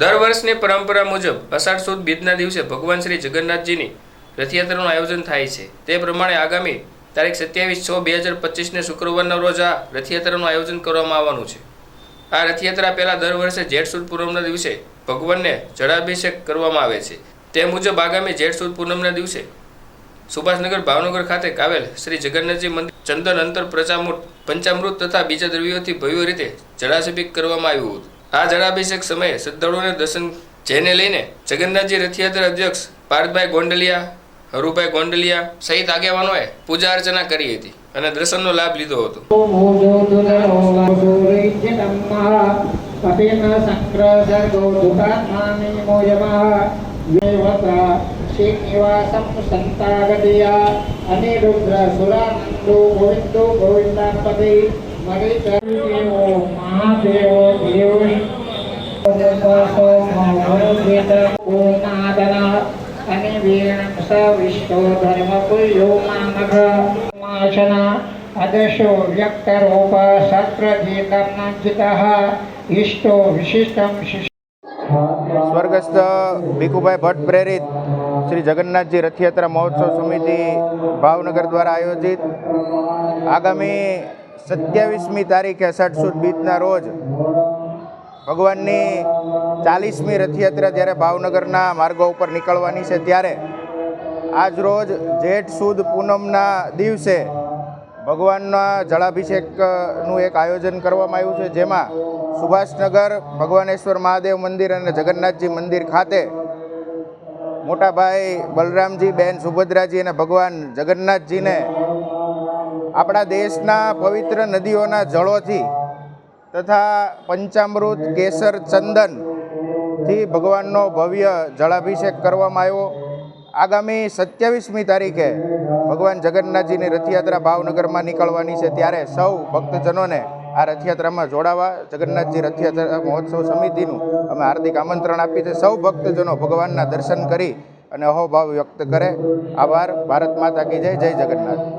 દર વર્ષની પરંપરા મુજબ અષાઢ સુદ બીજના દિવસે ભગવાન શ્રી જગન્નાથજીની રથયાત્રાનું આયોજન થાય છે. તે પ્રમાણે આગામી તારીખ સત્યાવીસ છ બે હજાર પચીસને શુક્રવારના રોજ આ રથયાત્રાનું આયોજન કરવામાં આવવાનું છે. આ રથયાત્રા પહેલાં દર વર્ષે જેઠ સુદ પૂનમના દિવસે ભગવાનને જળાભિષેક કરવામાં આવે છે. તે મુજબ આગામી જેઠ સુદ પૂનમના દિવસે સુભાષનગર ભાવનગર ખાતે આવેલ શ્રી જગન્નાથજી મંદિર ચંદન અંતર પ્રચામૃત પંચામૃત તથા બીજા દ્રવ્યોથી ભવ્ય રીતે જળાભિષેક કરવામાં આવ્યું હતું. આ જળાભિષેક સમયે શ્રદ્ધાળુઓને દર્શન જેને લઈને જગન્નાથજી રથયાત્રા અધ્યક્ષ પાર્થભાઈ ગોંડલિયા, હરુભાઈ ગોંડલિયા સહિત આગેવાનોએ પૂજા અર્ચના કરી હતી અને દર્શનનો લાભ લીધો હતો. શ્રીનિવાસમ સંતાગતિયા અનિરુદ્ર સુરાનંદો ગોવિંદો ગોવિંદાપતિ અને વીણ સ વિશ્વો ધર્મ પુલ્યો મામઘ માશના અદશો વ્યક્તરૂપ સત્રજીતમ જિતઃ ઇષ્ટો વિશિષ્ટમ સ્વર્ગસ્થ ભીખુભાઈ ભટ્ટ પ્રેરિત શ્રી જગન્નાથજી રથયાત્રા મહોત્સવ સમિતિ ભાવનગર દ્વારા આયોજિત આગામી સત્યાવીસમી તારીખે સુદ બીજના રોજ ભગવાનની ચાલીસમી રથયાત્રા જ્યારે ભાવનગરના માર્ગો ઉપર નીકળવાની છે, ત્યારે આજ રોજ જેઠ સુદ પૂનમના દિવસે ભગવાનના જળાભિષેકનું એક આયોજન કરવામાં આવ્યું છે, જેમાં સુભાષનગર, ભગવાનેશ્વર મહાદેવ મંદિર અને જગન્નાથજી મંદિર ખાતે મોટાભાઈ બલરામજી બેન સુભદ્રાજી અને ભગવાન જગન્નાથજીને આપણા દેશના પવિત્ર નદીઓના જળોથી તથા પંચામૃત, કેસર ચંદનથી ભગવાનનો ભવ્ય જળાભિષેક કરવામાં આવ્યો. આગામી સત્યાવીસમી તારીખે ભગવાન જગન્નાથજીની રથયાત્રા ભાવનગરમાં નીકળવાની છે. ત્યારે સૌ ભક્તજનોને આ રથયાત્રામાં જોડાવા જગન્નાથજી રથયાત્રા મહોત્સવ સમિતિનું અમે હાર્દિક આમંત્રણ આપીએ છીએ. સૌ ભક્તજનો ભગવાનના દર્શન કરી અને અહોભાવ વ્યક્ત કરે. આભાર. ભારત માતા કી જય. જય જગન્નાથ.